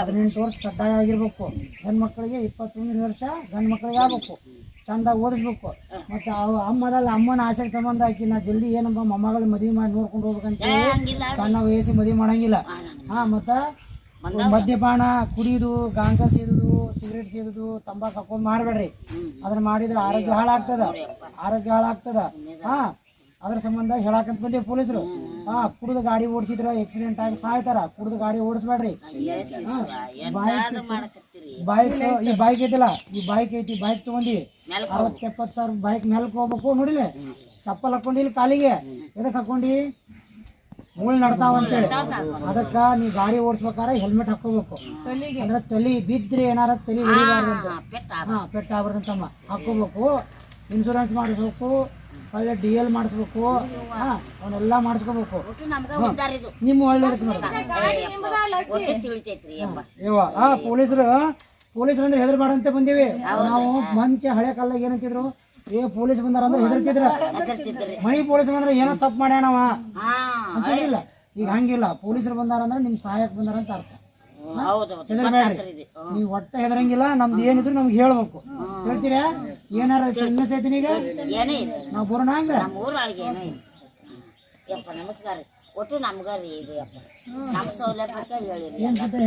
ಹದಿನೆಂಟು ವರ್ಷ ಕಡ್ಡಾಯ ಆಗಿರ್ಬೇಕು. ಮಕ್ಕಳಿಗೆ ಇಪ್ಪತ್ತೊಂದು ವರ್ಷ ಗಂಡು ಮಕ್ಳಿಗೆ ಆಗ್ಬೇಕು. ಚಂದ ಓದಿಸ್ಬೇಕು. ಮತ್ತೆ ಅವ್ ಅಮ್ಮದಲ್ಲ ಅಮ್ಮನ ಆಸೆ ಸಂಬಂಧ ಹಾಕಿ ನಾ ಜಲ್ದಿ ಏನಪ್ಪ ಮೊಮ್ಮಗಳ ಮದುವೆ ಮಾಡಿ ನೋಡ್ಕೊಂಡು ಹೋಗ್ಬೇಕಂತ ಸಣ್ಣ ವಯಸ್ಸಿಗೆ ಮದುವೆ ಮಾಡಂಗಿಲ್ಲ. ಹಾ ಮತ್ತ ಮದ್ಯಪಾನ ಕುಡಿಯುದು ಗಾಂಜಾ ಸೇದುದು ಸಿಗರೇಟ್ ಸೇದುದು ತಂಬಾಕು ಹಾಕೊಂಡು ಮಾಡ್ಬೇಡ್ರಿ. ಅದನ್ನ ಮಾಡಿದ್ರೆ ಆರೋಗ್ಯ ಹಾಳಾಗ್ತದ. ಆರೋಗ್ಯ ಹಾಳಾಗ್ತದ. ಹಾ ಅದ್ರ ಸಂಬಂಧ ಹೇಳಾಕಂತ ಬಂದೆ ಪೊಲೀಸರು ಹಾ ಕುಡಿದು ಗಾಡಿ ಓಡಿಸಿದ್ರ ಆಕ್ಸಿಡೆಂಟ್ ಆಗಿ ಸಾಯ್ತಾರ. ಕುಡಿದು ಗಾಡಿ ಓಡಿಸ್ಬೇಡ್ರಿ. ಬೈಕ್ ಈ ಬೈಕ್ ಐತಿಲ್ಲ. ಈ ಬೈಕ್ ಐತಿ ಬೈಕ್ ತಗೊಂಡಿ ಅರವತ್ತು ಎಪ್ಪತ್ತು ಸಾವಿರ ಬೈಕ್ ಮೇಲ್ಕ್ ಹೋಗ್ಬೇಕು ನೋಡಿಲ್ಲ. ಚಪ್ಪಲ್ ಹಾಕೊಂಡಿಲ್ಲ ಕಾಲಿಗೆ. ಎದಕ್ ಹಾಕೊಂಡಿ? ಮೂಳ್ ನಡ್ತಾವ ಅಂತೇಳಿ. ಅದಕ್ಕ ನೀ ಗಾಡಿ ಓಡಿಸ್ಬೇಕಾದ್ರೆ ಹೆಲ್ಮೆಟ್ ಹಾಕೋಬೇಕು ಅಂದ್ರೆ ತಲಿ ಬಿದ್ರಿ ಏನಾರ ತಲಿ ಹಿಡಿಬಾರ್ದಂತ ಅಂತ. ಹಾ, ಪೆಟ್ಟ ಹಾ ಪೆಟ್ಟ ಆಗ್ಬಾರ್ದಂತಮ್ಮ ಹಾಕೋಬೇಕು ಇನ್ಶೂರೆನ್ಸ್ ಮಾಡಿಸ್ಬೇಕು. ಒಳ್ಳೆ ಡಿ ಎಲ್ ಮಾಡಿಸ್ಬೇಕು ಅವನ್ನೆಲ್ಲ ಮಾಡಿಸ್ಕೋಬೇಕು. ನಿಮ್ಮ ಒಳ್ಳೆ ಪೊಲೀಸರು ಪೊಲೀಸರು ಅಂದ್ರೆ ಹೆದರ್ಬಾರ್ದಂತ ಬಂದೀವಿ. ನಾವು ಮಂಚ ಹಳೆ ಕಾಲದಾಗ ಏನಂತಿದ್ರು ಏ ಪೊಲೀಸ್ ಬಂದಾರ ಅಂದ್ರೆ ಹೆದರ್ತಿದ್ರ? ಮಣಿ ಪೊಲೀಸ್ ಬಂದ್ರೆ ಏನೋ ತಪ್ಪು ಮಾಡ್ಯಾಣವ ಅಂತಿಲ್ಲ ಈಗ ಹಂಗಿಲ್ಲ ಪೊಲೀಸರು ಬಂದಾರ ಅಂದ್ರೆ ನಿಮ್ ಸಹಾಯಕ್ ಬಂದಾರ ಅಂತ ಅರ್ಥ. ನೀವ್ ಒಟ್ಟ ಹೆದರಂಗಿಲ್ಲ ನಮ್ದು ಏನಿದ್ರು ನಮ್ಗೆ ಹೇಳ್ಬೇಕು. ಹೇಳ್ತೀರಾ? ಏನಾರ ಹೆಂಗಸ ಐತಿ ಈಗ ಏನೇ ಇದೆ ನಾವು ಬರೋಣ ಹಂಗ? ನಮ್ಮ ಊರೊಳಗೆ ಏನೋ ಇದೆ ಯಪ್ಪ ನಮಸ್ಕಾರ ರೀ. ಒಟ್ಟು ನಮ್ಗ ರೀ ಇದು ಯಪ್ಪ. ನಮ್ಮ ಸೌಲಭ್ಯಕ್ಕೆ ಹೇಳಿರಿ ಜೊತೆ